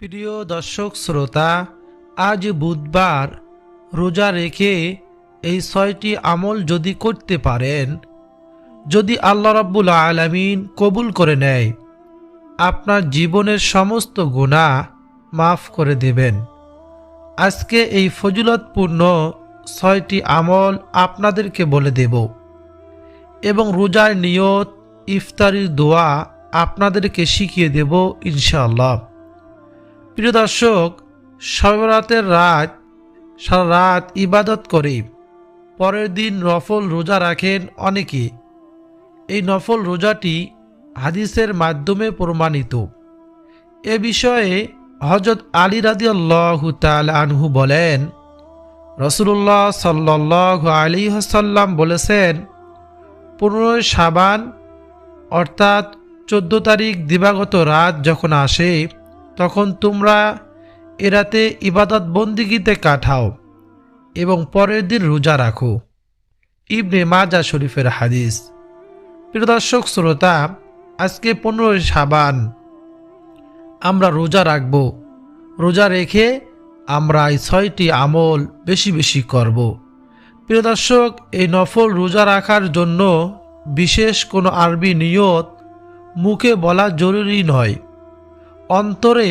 প্রিয় দর্শক শ্রোতা, আজ বুধবার রোজা রেখে এই ছয়টি আমল যদি করতে পারেন, যদি আল্লাহ রাব্বুল আলামিন কবুল করে নেয়, আপনার জীবনের সমস্ত গুণা মাফ করে দেবেন। আজকে এই ফজিলতপূর্ণ ছয়টি আমল আপনাদেরকে বলে দেব এবং রোজার নিয়ত, ইফতারির দোয়া আপনাদেরকে শিখিয়ে দেব ইনশাআল্লাহ। প্রিয় দর্শক সবরাতের রাত, সারা রাত ইবাদত করে, পরের দিন নফল রোজা রাখেন অনেকে। এই নফল রোজাটি হাদিসের মাধ্যমে প্রমাণিত। এ বিষয়ে হজরত আলী রাদি আল্লাহ আনহু বলেন রসুল্লাহ সাল্লাহ আলী হাসাল্লাম বলেছেন, পনেরোই সাবান অর্থাৎ চোদ্দ তারিখ দিবাগত রাত যখন আসে তখন তোমরা এরাতে ইবাদত বন্দিগিতে কাটাও এবং পরের দিন রোজা রাখো। ইবনে মাজা শরীফের হাদিস। প্রিয় দর্শক, শ্রোতা, আজকে পনেরোই সাবান আমরা রোজা রাখব। রোজা রেখে আমরা এই ছয়টি আমল বেশি বেশি করব। প্রিয় দর্শক, এই নফল রোজা রাখার জন্য বিশেষ কোনো আরবি নিয়ত মুখে বলা জরুরি নয়। অন্তরে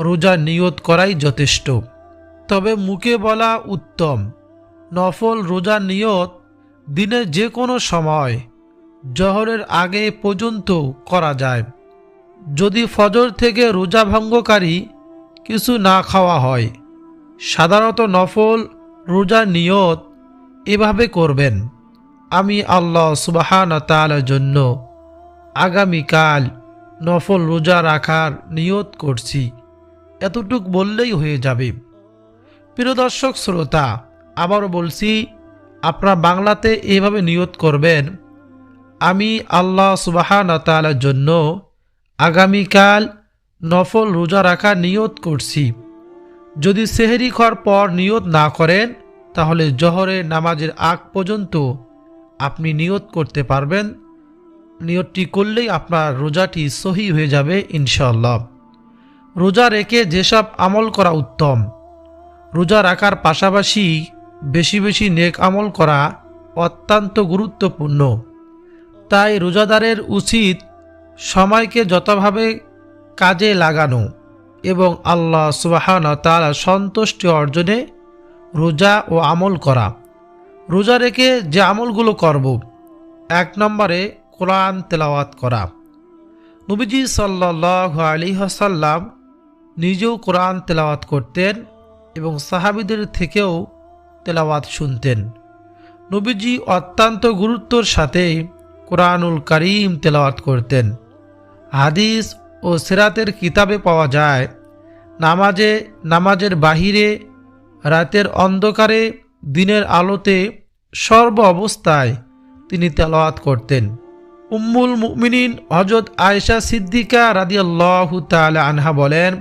রোজা নিয়ত করাই যথেষ্ট। তবে মুখে বলা উত্তম, নফল রোজা নিয়ত দিনের যে কোনো সময় জহরের আগে পর্যন্ত করা যায়। যদি ফজর থেকে রোজা ভঙ্গকারী কিছু না খাওয়া হয়, সাধারণত নফল রোজার নিয়ত এভাবে করবেন, আমি আল্লাহ সুবাহান তালার জন্য আগামীকাল নফল রোজা রাখার নিয়ত করছি। এতটুক বললেই হয়ে যাবে। প্রিয় দর্শক, শ্রোতা, আবারও বলছি, আপনারা বাংলাতে এইভাবে নিয়ত করবেন, আমি আল্লাহ সুবাহান তালার জন্য আগামীকাল নফল রোজা রাখার নিয়ত করছি। যদি সেহেরি খাওয়ার পর নিয়ত না করেন, তাহলে জহরের নামাজের আগ পর্যন্ত আপনি নিয়ত করতে পারবেন। নিয়তটি করলেই আপনার রোজাটি সহি হয়ে যাবে ইনশাল্লাহ রোজা রেখে যেসব আমল করা উত্তম, রোজা রাখার পাশাপাশি বেশি বেশি নেক আমল করা অত্যন্ত গুরুত্বপূর্ণ। তাই রোজাদারের উচিত সময়কে যতভাবে কাজে লাগানো এবং আল্লাহ সুবাহান তালা সন্তুষ্টি অর্জনে রোজা ও আমল করা। রোজা রেখে যে আমলগুলো করব, এক নম্বরে কোরআন তেলাওয়াত করা। নবীজি সাল্লাহ আলী হাসাল্লাম নিজেও কোরআন তেলাওয়াত করতেন এবং সাহাবিদের থেকেও তেলাওয়াত শুনতেন। নবীজি অত্যন্ত গুরুত্বর সাথে কোরআনুল করিম তেলাওয়াত করতেন। হাদিস ও সেরাতের কিতাবে পাওয়া যায়, নামাজে, নামাজের বাহিরে, রাতের অন্ধকারে, দিনের আলোতে সর্ব অবস্থায় তিনি তেলাওয়াত করতেন। উম্মুল মুমিনিন হজরত আয়েশা সিদ্দিকা রাদিয়াল্লাহু তাআলা আনহা বলেন,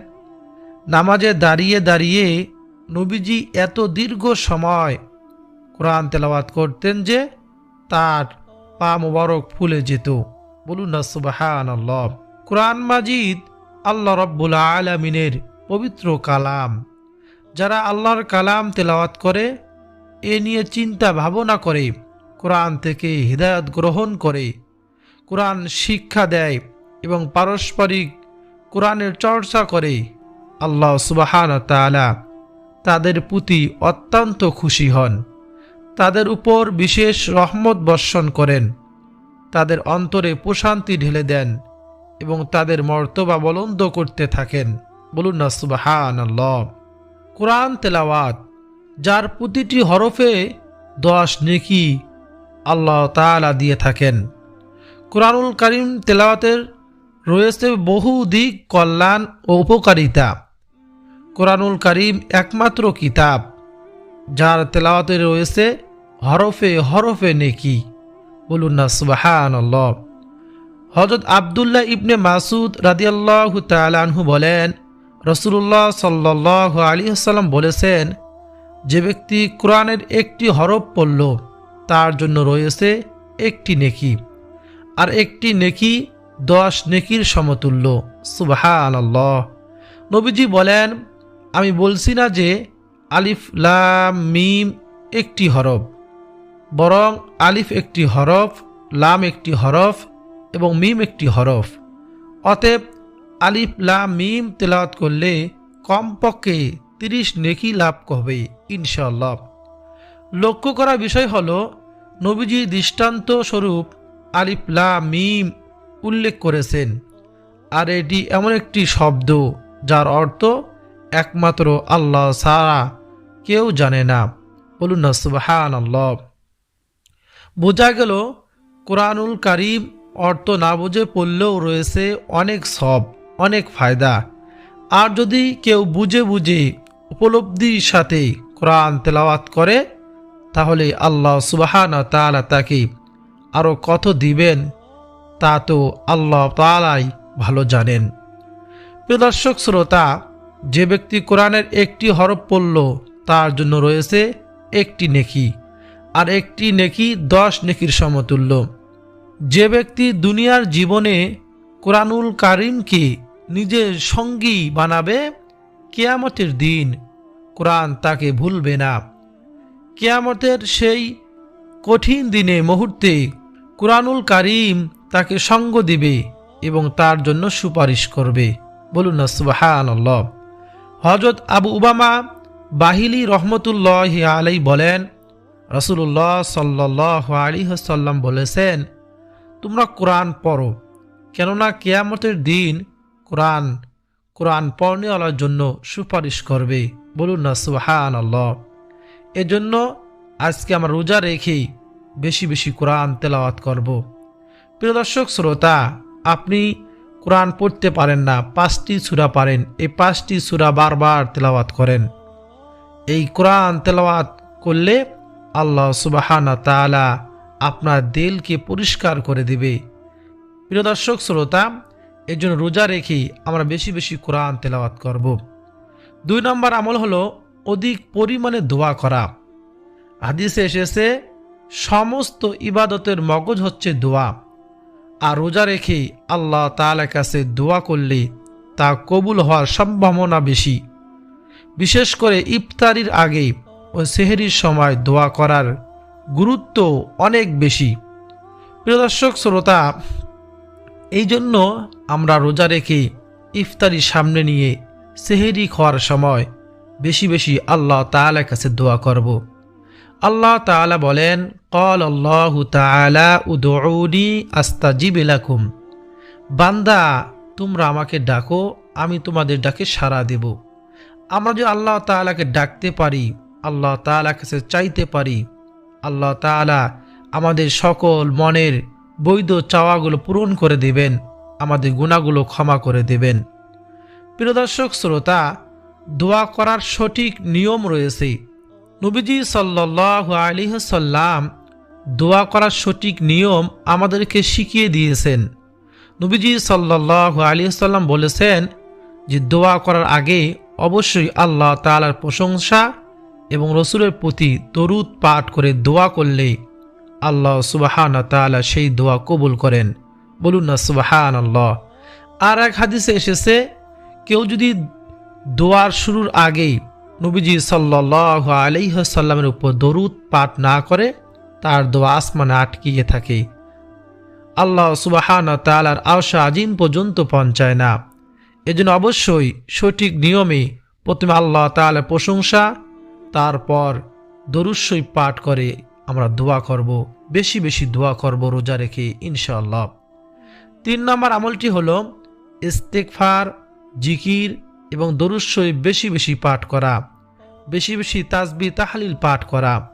নামাজে দাঁড়িয়ে দাঁড়িয়ে নবীজি এত দীর্ঘ সময় কোরআন তেলাওয়াত করতেন যে তার পা মোবারক ফুলে যেত। বলুন না সুবাহান আল্লাহ কোরআন মাজিদ আল্লাহ রব্বুল আলমিনের পবিত্র কালাম। যারা আল্লাহর কালাম তেলাওয়াত করে, এ নিয়ে চিন্তা ভাবনা করে, কোরআন থেকে হৃদায়ত গ্রহণ করে কোরআন শিক্ষা দেয় এবং পারস্পরিক কোরআনের চর্চা করে, আল্লাহ সুবাহান তালা তাদের প্রতি অত্যন্ত খুশি হন। তাদের উপর বিশেষ রহমত বর্ষণ করেন। তাদের অন্তরে প্রশান্তি ঢেলে দেন এবং তাদের মর্তবা বলন্দ করতে থাকেন। বলুন না সুবাহান কোরআন তেলাওয়াত, যার প্রতিটি হরফে দশ নেকি আল্লাহ তালা দিয়ে থাকেন। কোরআনুল করিম তেলাওয়াতের রয়েছে বহু দিক কল্যাণ ও উপকারিতা। কোরআনুল করিম একমাত্র কিতাব, যার তেলাওয়াতে রয়েছে হরফে হরফে নেকি। বলুন না সুবাহান হজরত আবদুল্লাহ ইবনে মাসুদ রাদিয়াল্লাহ তালানহু বলেন রসুল্লাহ সাল্লাহ আলী আসাল্লাম বলেছেন, যে ব্যক্তি কোরআনের একটি হরফ পড়ল, তার জন্য রয়েছে একটি নেকি। আর একটি নেকি দশ নেকির সমতুল্য। সুবাহান আল্লাহ নবীজি বলেন, আমি বলছি না যে আলিফ, লাম, মিম একটি হরফ, বরং আলিফ একটি হরফ, লাম একটি হরফ এবং মিম একটি হরফ। অতএব আলিফ, লাম, মিম তেলাওয়াত করলে কমপক্ষে তিরিশ নেকি লাভ হবে ইনশাল্লাহ লক্ষ্য করা বিষয় হল নবীজি দৃষ্টান্ত স্বরূপ আলিফ লাম মিম উল্লেখ করেছেন। আর এটি এমন একটি শব্দ যার অর্থ একমাত্র আল্লাহ ছাড়া কেউ জানে না। বলুন না সুবাহান আল্লাহ বোঝা গেল, কোরআনুল কারিম অর্থ না বুঝে পড়লেও রয়েছে অনেক সব, অনেক ফায়দা। আর যদি কেউ বুঝে বুঝে উপলব্ধির সাথে কোরআন তেলাওয়াত করে, তাহলে আল্লাহ সুবাহান তালা তাকে আরও কত দিবেন, তা তো আল্লাহ তালাই ভালো জানেন। প্রদর্শক শ্রোতা, যে ব্যক্তি কোরআনের একটি হরফ পড়ল, তার জন্য রয়েছে একটি নেকি, আর একটি নেকি দশ নেকির সমতুল্য। যে ব্যক্তি দুনিয়ার জীবনে কোরআনুল কারিমকে নিজের সঙ্গী বানাবে, কেয়ামতের দিন কোরআন তাকে ভুলবে না। কেয়ামতের সেই কঠিন দিনে, মুহূর্তে কোরআনুল কারিম তাকে সঙ্গ দিবে এবং তার জন্য সুপারিশ করবে। বলুন না সুবাহান হজরত আবু উবামা বাহিলি রহমতুল্লাহ আলাই বলেন রসুল্লাহ সাল্লাহ আলী সাল্লাম বলেছেন, তোমরা কোরআন পড়ো, কেননা কেয়ামতের দিন কোরআন কোরআন পড়নেওয়ালার জন্য সুপারিশ করবে। বলুন না সুহান আল্লাহ এজন্য আজকে আমরা রোজা রেখেই বেশি বেশি কোরআন তেলাওয়াত করব। প্রিয় দর্শক, শ্রোতা, আপনি কোরআন পড়তে পারেন না, পাঁচটি সুরা পারেন, এই পাঁচটি সুরা বারবার তেলাওয়াত করেন। এই কোরআন তেলাওয়াত করলে আল্লাহ সুবাহানা তালা আপনার দিলকে পরিষ্কার করে দিবে। প্রিয় দর্শক, শ্রোতা এর জন্য রোজা রেখে আমরা বেশি বেশি কোরআন তেলাওয়াত করব। দুই নম্বর আমল হলো অধিক পরিমাণে দোয়া করা। হাদিসে এসেছে সমস্ত ইবাদতের মগজ হচ্ছে দোয়া। আর রোজা রেখে আল্লাহ তালার কাছে দোয়া করলে তা কবুল হওয়ার সম্ভাবনা বেশি। বিশেষ করে ইফতারির আগে ও সেহেরির সময় দোয়া করার গুরুত্ব অনেক বেশি। প্রিয় দর্শক, শ্রোতা, এই জন্য আমরা রোজা রেখে ইফতারি সামনে নিয়ে সেহেরি খাওয়ার সময় বেশি বেশি আল্লাহ তালার কাছে দোয়া করব। আল্লাহ তালা বলেন কল আল্লাহ তালা উদৌনি আস্তা জিবেলাকুম বান্দা, তোমরা আমাকে ডাকো, আমি তোমাদের ডাকে সাড়া দেব। আমরা যদি আল্লাহ তালাকে ডাকতে পারি, আল্লাহ তালা কাছে চাইতে পারি, আল্লাহ তালা আমাদের সকল মনের বৈধ চাওয়াগুলো পূরণ করে দেবেন, আমাদের গুণাগুলো ক্ষমা করে দেবেন। প্রিয় দর্শক, শ্রোতা, দোয়া করার সঠিক নিয়ম রয়েছে। নবীজি সাল্লাহ আলিহসাল্লাম দোয়া করার সঠিক নিয়ম আমাদেরকে শিখিয়ে দিয়েছেন। নবীজি সাল্লাহ আলিয়াল্লাম বলেছেন যে দোয়া করার আগে অবশ্যই আল্লাহ তালার প্রশংসা এবং রসুলের প্রতি তরুদ পাঠ করে দোয়া করলে আল্লাহ সুবাহান তালা সেই দোয়া কবুল করেন। বলুন না সুবাহান আল্লাহ আর এক হাদিসে এসেছে, কেউ যদি দোয়ার শুরুর আগেই নবীজি সাল্লাহ আলিহাসাল্লামের উপর দরুদ পাঠ না করে তার দোয়া আসমানে আটকিয়ে থাকে। আল্লাহ সুবাহান তালার আশা আজিম পর্যন্ত পৌঁছায় না। এজন্য অবশ্যই সঠিক নিয়মে প্রথমে আল্লাহ তালার প্রশংসা, তারপর দরুস্বই পাঠ করে আমরা দোয়া করব, বেশি বেশি দোয়া করব রোজা রেখে ইনশাআল্লাহ। তিন নম্বর আমলটি হল ইস্তেকফার জিকির এবং দরুস্বই বেশি বেশি পাঠ করা। বেশি বেশি তাজবি তাহালিল পাঠ করা।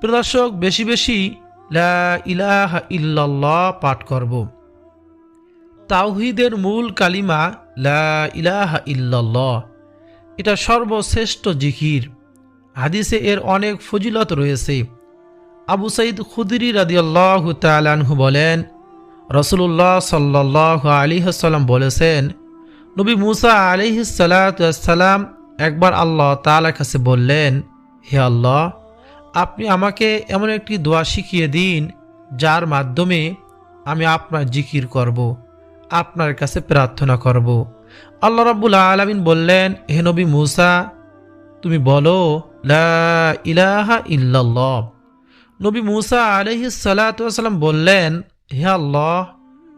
প্রদর্শক বেশি বেশি লা ইলাহা ইল্লাল্লাহ পাঠ করব। তাওহিদের মূল কালিমা লা ইলাহা ইল্লাল্লাহ। এটা সর্বশ্রেষ্ঠ জিকির। হাদিসে এর অনেক ফজিলত রয়েছে। আবু সাইদ খুদরি রাদিয়াল্লাহ তালানহু বলেন রসুল্লাহ সাল্লাহ আলী হাসাল্লাম বলেছেন, নবী মুসা আলিহিসাল্লাম একবার আল্লাহ তালার কাছে বললেন, হে আল্লাহ, আপনি আমাকে এমন একটি দোয়া শিখিয়ে দিন, যার মাধ্যমে আমি আপনার জিকির করব। আপনার কাছে প্রার্থনা করব। আল্লাহ রাব্বুল আলামিন বললেন, হে নবী মুসা, তুমি বলো, লা ইলাহা ইল্লাল্লাহ নবী মুসা আলহি সালাতাম বললেন, হে আল্লাহ,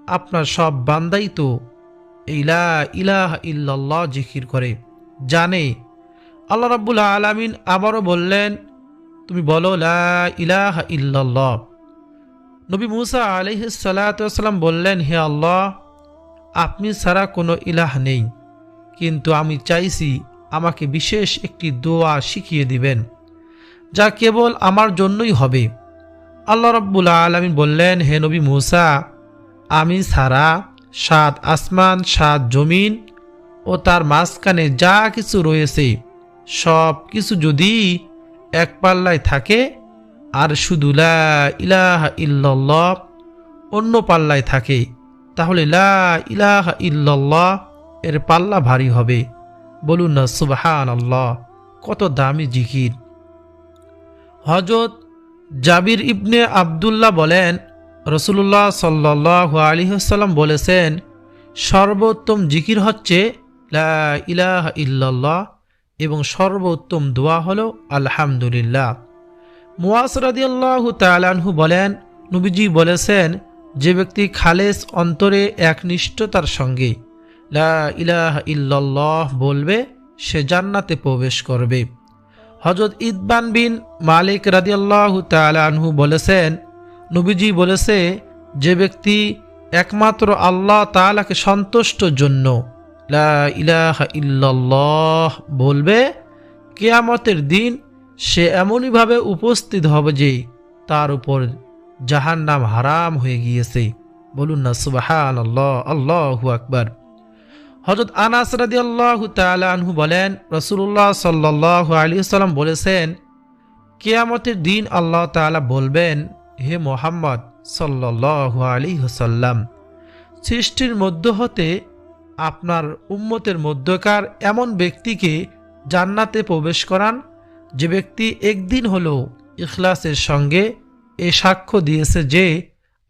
আপনার সব বান্দাই তো ইলা ইলাহা ইল্লাল্লাহ জিকির করে জানে। আল্লাহ রাব্বুল আলামিন আবারও বললেন, তুমি বলো, লা ইলাহা ইল্লাল্লাহ। নবী মুসা আলহি সালাতাম বললেন, হে আল্লাহ, আপনি ছাড়া কোনো ইলাহ নেই, কিন্তু আমি চাইছি আমাকে বিশেষ একটি দোয়া শিখিয়ে দিবেন, যা কেবল আমার জন্যই হবে। আল্লাহ রব্বুল আলমিন বললেন, হে নবী মুসা, আমি ছাড়া সাত আসমান, সাত জমিন ও তার মাঝখানে যা কিছু রয়েছে, সব কিছু যদি এক পাল্লায় থাকে, আর শুধু লা ইলাহা ইল্লাল্লাহ অন্য পাল্লায় থাকে, তাহলে লা ইলাহা ইল্লাল্লাহ এর পাল্লা ভারী হবে। বলুন না সুবহান আল্লাহ কত দামি জিকির। হজরত জাবির ইবনে আবদুল্লাহ বলেন রসুল্লাহ সাল্লাহ আলিহাল্লাম বলেছেন, সর্বোত্তম জিকির হচ্ছে লা ইলাহা ইল্লাল্লাহ এবং সর্বোত্তম দোয়া হল আলহামদুলিল্লাহ। মুয়াস রাদিয়াল্লাহ তালানহু বলেন, নবীজি বলেছেন, যে ব্যক্তি খালেস অন্তরে একনিষ্ঠতার সঙ্গে লা ইলাহা ইল্লাল্লাহ বলবে, সে জান্নাতে প্রবেশ করবে। হজরত ইদবান বিন মালিক রাদিয়াল্লাহ তালানহু বলেছেন, নবীজি বলেছে, যে ব্যক্তি একমাত্র আল্লাহ তালাকে সন্তুষ্টর জন্য লা ইল্লাল্লাহ বলবে, কেয়ামতের দিন সে এমনইভাবে উপস্থিত হবে যে তার উপর জাহান নাম হারাম হয়ে গিয়েছে। বলুন না সুবাহান আল্লাহ আল্লাহু আকবার। হজরত আনাস রাদি আল্লাহ তালহু বলেন রসুল্লাহ সাল্লাহ আলী সাল্লাম বলেছেন, কেয়ামতের দিন আল্লাহ তালা বলবেন, হে মোহাম্মদ সাল্লাহ আলী সাল্লাম সৃষ্টির মধ্য হতে আপনার উম্মতের মধ্যকার এমন ব্যক্তিকে জান্নাতে প্রবেশ করান, যে ব্যক্তি একদিন হলেও ইখলাসের সঙ্গে এ সাক্ষ্য দিয়েছে যে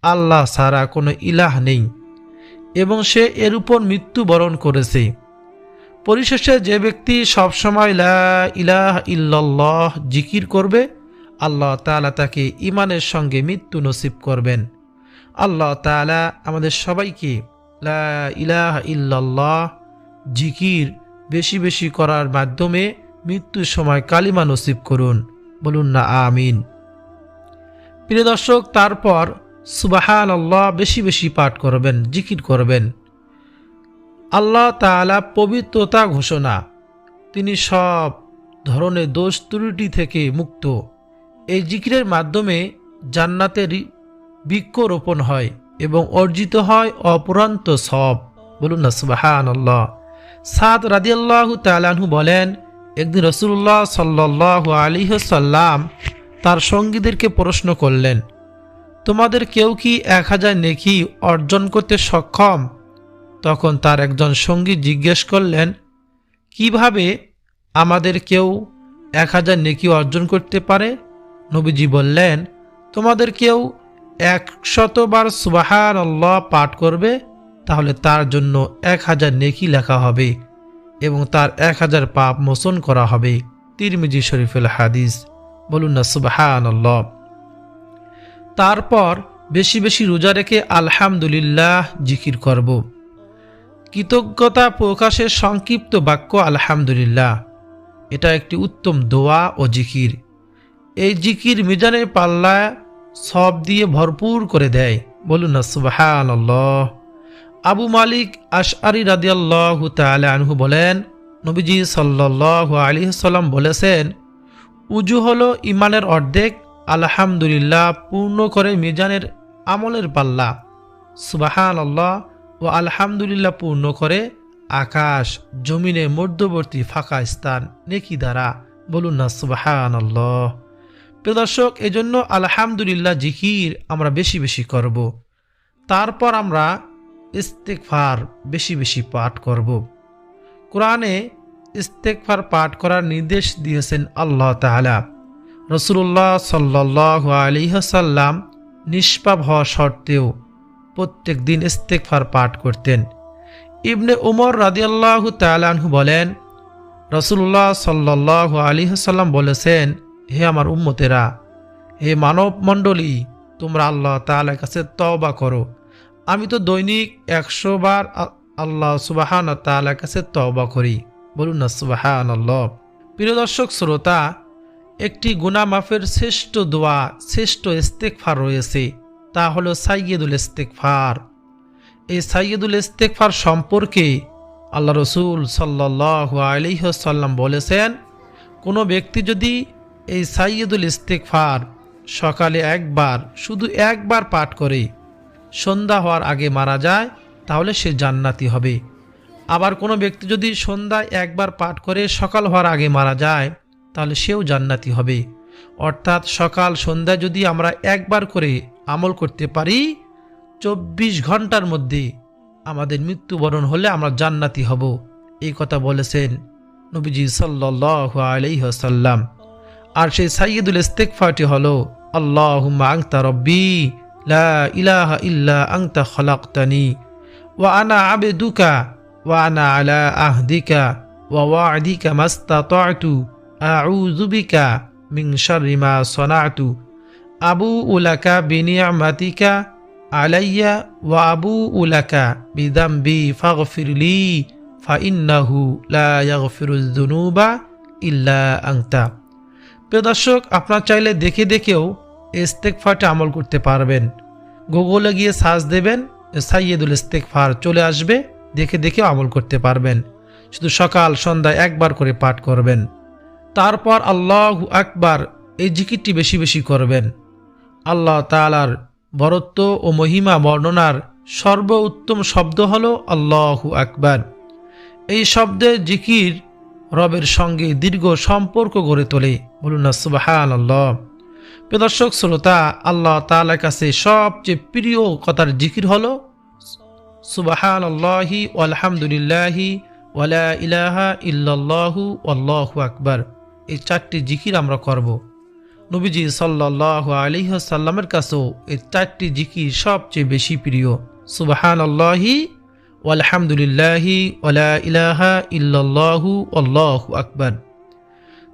আল্লাহ ছাড়া কোনো ইলাহ নেই এবং সে এর উপর মৃত্যুবরণ করেছে। পরিশেষে যে ব্যক্তি সবসময় লা ইলাহ ইল্লাল্লাহ জিকির করবে, আল্লাহ তালা তাকে ইমানের সঙ্গে মৃত্যু নসিব করবেন। আল্লাহ তালা আমাদের সবাইকে লা ইলাহ ইল্লাল্লাহ জিকির বেশি বেশি করার মাধ্যমে মৃত্যুর সময় কালিমা নসিব করুন। বলুন না, আমিন। প্রিয় দর্শক, তারপর সুবাহান আল্লাহ বেশি বেশি পাঠ করবেন, জিকির করবেন। আল্লাহ তালা পবিত্রতা ঘোষণা। তিনি সব ধরনের দোষ ত্রুটি থেকে মুক্ত। এই জিকিরের মাধ্যমে জান্নাতের বৃক্ষরোপণ হয়। এবং অর্জিত হয় অপুরান্ত সব। বলুন না সুবাহান আল্লাহ সাদ রাদিয়াল্লাহু তালাহু বলেন, একদিন রসুল্লাহ সাল্লাহ আলিহসাল্লাম তার সঙ্গীদেরকে প্রশ্ন করলেন, তোমাদের কেউ কি এক হাজার নেকি অর্জন করতে সক্ষম? তখন তার একজন সঙ্গী জিজ্ঞেস করলেন, কীভাবে আমাদের কেউ এক হাজার নেকি অর্জন করতে পারে? নবীজি বললেন, তোমাদের কেউ একশতবার সুবাহান আল্লাহ পাঠ করবে, তাহলে তার জন্য এক হাজার নেকি লেখা হবে এবং তার এক হাজার পাপ মোচন করা হবে। তিরমিজি শরীফুল হাদিস, বলুন না সুবাহান আল্লাহ তারপর বেশি বেশি রোজা রেখে আলহামদুলিল্লাহ জিকির করব। কৃতজ্ঞতা প্রকাশের সংক্ষিপ্ত বাক্য আলহামদুলিল্লাহ। এটা একটি উত্তম দোয়া ও জিকির। এই জিকির মিজানের পাল্লা সব দিয়ে ভরপুর করে দেয়। বলুন না সুবাহান আবু মালিক আশআরি রাদিয়াল্লাহু তাআলা আনহু বলেন, নবীজি সাল্লাল্লাহু আলাইহি সাল্লাম বলেছেন, উজু হলো ইমানের অর্ধেক, আলহামদুলিল্লাহ পূর্ণ করে মিজানের আমলের পাল্লা। সুবাহান আল্লাহ ও আলহামদুলিল্লাহ পূর্ণ করে আকাশ, জমিনে মধ্যবর্তী ফাঁকা স্থান, নেকি দ্বারা। বলুন না সুবাহান আল্লাহ প্রদর্শক এজন্য আলহামদুলিল্লাহ জিকির আমরা বেশি বেশি করব। তারপর আমরা ইস্তেকফার বেশি বেশি পাঠ করব। কোরআনে ইস্তেকফার পাঠ করার নির্দেশ দিয়েছেন আল্লাহ তালা রসুল্লাহ সাল্লাহ আলিহাসাল্লাম নিষ্পাপ হওয়া সত্ত্বেও প্রত্যেক দিন ইস্তেকফার পাঠ করতেন। ইবনে উমর রাদিয়াল্লাহ তালানহু বলেন রসুল্লাহ সাল্লাহ আলী সাল্লাম বলেছেন হে আমার উম্মতেরা, হে মানব মণ্ডলী তোমরা আল্লাহ তাআলার কাছে তওবা করো। আমি তো দৈনিক একশো বার আল্লাহ সুবাহান তাআলার কাছে তওবা করি। বলুন না সুবাহান আল্লাহ প্রিয় দর্শক, শ্রোতা, একটি গুনা মাফের শ্রেষ্ঠ দোয়া, শ্রেষ্ঠ ইস্তেকফার রয়েছে, তা হলো সাইয়দুল ইস্তেকফার এই সাইয়দুল ইস্তেকফার সম্পর্কে আল্লাহ রসুল সাল্লাহ আলিহাল্লাম বলেছেন, কোনো ব্যক্তি যদি এই সাইয়দুল ইস্তেকফার সকালে একবার, শুধু একবার পাঠ করে সন্ধ্যা হওয়ার আগে মারা যায়, তাহলে সে জান্নাতি হবে। আবার কোনো ব্যক্তি যদি সন্ধ্যায় একবার পাঠ করে সকাল হওয়ার আগে মারা যায়, তাহলে সেও জান্নাতি হবে। অর্থাৎ সকাল সন্ধ্যায় যদি আমরা একবার করে আমল করতে পারি, চব্বিশ ঘণ্টার মধ্যে আমাদের মৃত্যুবরণ হলে আমরা জান্নাতি হব। এই কথা বলেছেন নবীজি সাল্লাহ আলাইসাল্লাম আর সেই সাইয়দুল ইস্তেকফাটি হলো আল্লাহুম্মা আংতা রব্বি লা ইলাহা ইল্লা আংতা খলাকতানি ওয়া আনা আবেদুকা ওয়া আনা আলা আহদিকা ওয়া ওয়াদিকা মাস্তাতাতু আউযু বিকা মিন শাররি মা সনাতু আবু উলাকা বিনিয়ামাতিকা আলাইয়া ওয়া আবু উলাকা বিদাম্বি ফাগফিরলি ফাইন্নাহু লা ইয়াগফিরুয যুনুবা ইল্লা আংতা প্রিয় দর্শক, আপনার চাইলে দেখে দেখেও ইস্তেকফারটা আমল করতে পারবেন। গুগলে গিয়ে সার্চ দেবেন, সাইয়েদুল ইস্তেকফার চলে আসবে, দেখে দেখেও আমল করতে পারবেন। শুধু সকাল সন্ধ্যায় একবার করে পাঠ করবেন। তারপর আল্লাহ আকবার এই জিকিরটি বেশি বেশি করবেন। আল্লাহ তালার বরত্ব ও মহিমা বর্ণনার সর্বোত্তম শব্দ হল আল্লাহু আকবার। এই শব্দের জিকির রবের সঙ্গে দীর্ঘ সম্পর্ক গড়ে তোলে। বলুন না সুবাহান আল্লাহ প্রদর্শক শ্রোতা, আল্লাহ তালার কাছে সবচেয়ে প্রিয় কথার জিকির হলো সুবাহান আল্লাহি আলহামদুলিল্লাহি ওয়ালা ইলাহা ইল্লাল্লাহু আল্লাহু আকবার। এই চারটি জিকির আমরা করব। নবীজি সাল্লাহ আলিহাসাল্লামের কাছেও এই চারটি জিকির সবচেয়ে বেশি প্রিয়। সুবাহান আল্লাহি আলহামদুলিল্লাহি ইলাহা ইল্লাল্লাহু আল্লাহু আকবার।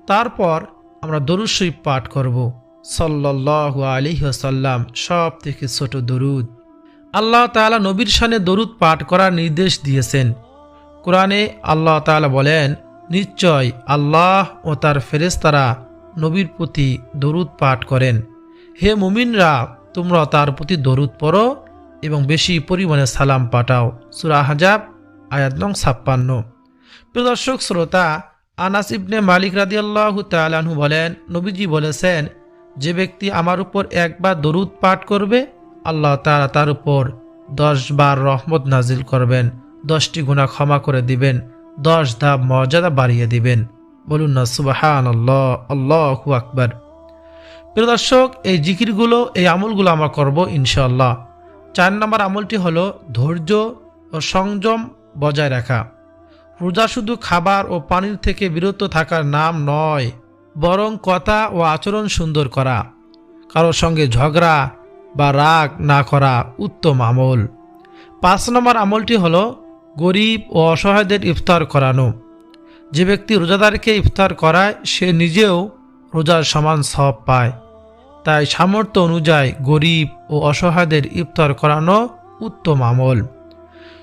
তারপর আমরা দরুদ শরীফ পাঠ করব। সাল্লাহ আলিহাসাল্লাম সব থেকে ছোট দরুদ। আল্লাহ তাআলা নবীর শানে দরুদ পাঠ করার নির্দেশ দিয়েছেন। কোরআনে আল্লাহ তাআলা বলেন, নিশ্চয় আল্লাহ ও তার ফেরেস্তারা নবীর প্রতি দরুদ পাঠ করেন। হে মুমিনরা, তোমরা তার প্রতি দরুদ পড়ো এবং বেশি পরিমাণে সালাম পাঠাও। সুরা হাজাব আয়াত নং ছাপ্পান্ন। প্রিয় দর্শক, শ্রোতা, আনাস ইবনে মালিক রাদিয়াল্লাহু তাআলাহু বলেন, নবীজি বলেছেন, যে ব্যক্তি আমার উপর একবার দরুদ পাঠ করবে, আল্লাহ তাআলা তার উপর দশ বার রহমত নাজিল করবেন। দশটি গুণা ক্ষমা করে দিবেন, দশ ধাপ মর্যাদা বাড়িয়ে দিবেন। বলুন না সুবাহান আল্লাহ আল্লাহু আকবার। প্রিয় দর্শক, এই জিকিরগুলো, এই আমলগুলো আমরা করব ইনশাআল্লাহ। চার নম্বর আমলটি হল ধৈর্য ও সংযম বজায় রাখা। রোজা শুধু খাবার ও পানির থেকে বিরত থাকার নাম নয়, বরং কথা ও আচরণ সুন্দর করা, কারোর সঙ্গে ঝগড়া বা রাগ না করা উত্তম আমল। পাঁচ নম্বর আমলটি হল গরিব ও অসহায়দের ইফতার করানো। যে ব্যক্তি রোজাদারকে ইফতার করায়, সে নিজেও রোজার সমান সব পায়। তাই সামর্থ্য অনুযায়ী গরিব ও অসহায়দের ইফতার করানো উত্তম আমল।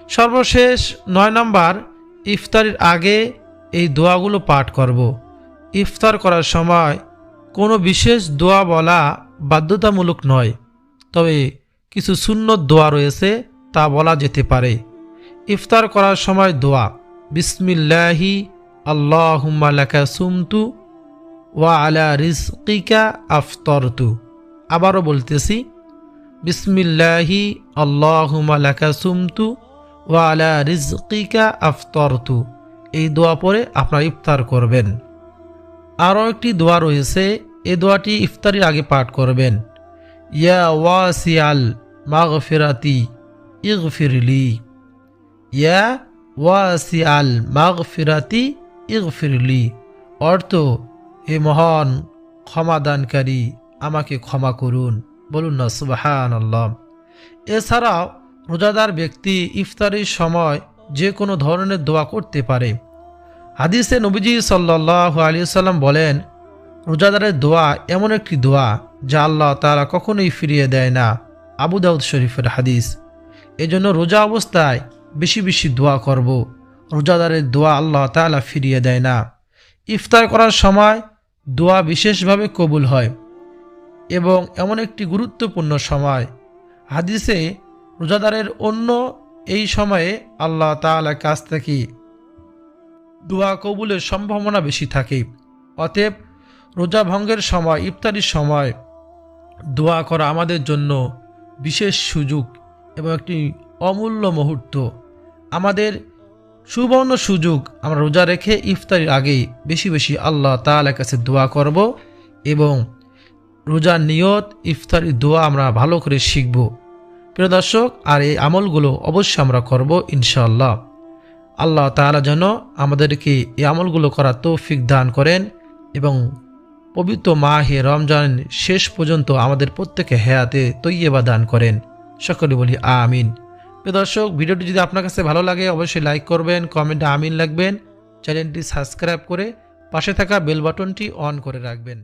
সর্বশেষ নয় নম্বর, ইফতারের আগে এই দোয়াগুলো পাঠ করব। ইফতার করার সময় কোনো বিশেষ দোয়া বলা বাধ্যতামূলক নয়, তবে কিছু সুন্নত দোয়া রয়েছে তা বলা যেতে পারে। ইফতার করার সময় দোয়া, বিসমিল্লাহি আল্লাহুম্মা লাকা সুমতু ওয়া আলা রিজকিকা আফতরতু। আবারও বলতেছি, বিসমিল্লাহি আল্লাহুম্মা লাকা সুমতু ওয়া আলা রিজকিকা আফতরতু। এই দোয়া পরে আপনার ইফতার করবেন। আরও একটি দোয়া রয়েছে এই দোয়াটি ইফতারির আগে পাঠ করবেন। ইয়া ওয়াসিয়াল মাগফিরাতি ইগফিরলি। ইয়া ওয়াসিয়াল মাগফিরাতি ইগফিরলি। অর্থ হে মহান, ক্ষমাদানকারী, আমাকে ক্ষমা করুন। বলুন না সুবাহান আল্লাহ এছাড়াও রোজাদার ব্যক্তি ইফতারির সময় যে কোনো ধরনের দোয়া করতে পারে। হাদিসে নবীজি সাল্লাহ আলী সাল্লাম বলেন, রোজাদারের দোয়া এমন একটি দোয়া যা আল্লাহ তারা কখনোই ফিরিয়ে দেয় না। আবু দাউদ শরীফের হাদিস। এজন্য রোজা অবস্থায় বেশি বেশি দোয়া করব। রোজাদারের দোয়া আল্লাহ তালা ফিরিয়ে দেয় না। ইফতার করার সময় দোয়া বিশেষভাবে কবুল হয় এবং এমন একটি গুরুত্বপূর্ণ সময়। হাদিসে রোজাদারের অন্য এই সময়ে আল্লাহ তাআলার কাছ থেকে দোয়া কবুলের সম্ভাবনা বেশি থাকে। অতএব রোজা ভঙ্গের সময়, ইফতারির সময় দোয়া করা আমাদের জন্য বিশেষ সুযোগ এবং একটি অমূল্য মুহূর্ত। আমাদের সুবর্ণ সুযোগ আমরা রোজা রেখে ইফতারির আগেই বেশি বেশি আল্লাহ তাআলার কাছে দোয়া করব এবং রোজার নিয়ত, ইফতারির দোয়া আমরা ভালো করে শিখব। প্রিয় দর্শক, আর এই আমলগুলো অবশ্যই আমরা করব ইনশাআল্লাহ। আল্লাহ তাআলা যেন আমাদেরকে এই আমলগুলো করার তৌফিক দান করেন এবং পবিত্র মাহে রমজান শেষ পর্যন্ত আমাদের প্রত্যেকে হেয়াতে তৈয়বা দান করেন। সকলে বলি আমিন। প্রিয় দর্শক, ভিডিওটি যদি আপনার কাছে ভালো লাগে, অবশ্যই লাইক করবেন কমেন্টে আমিন লাগবেন। চ্যানেলটি সাবস্ক্রাইব করে পাশে থাকা বেল বাটনটি অন করে রাখবেন।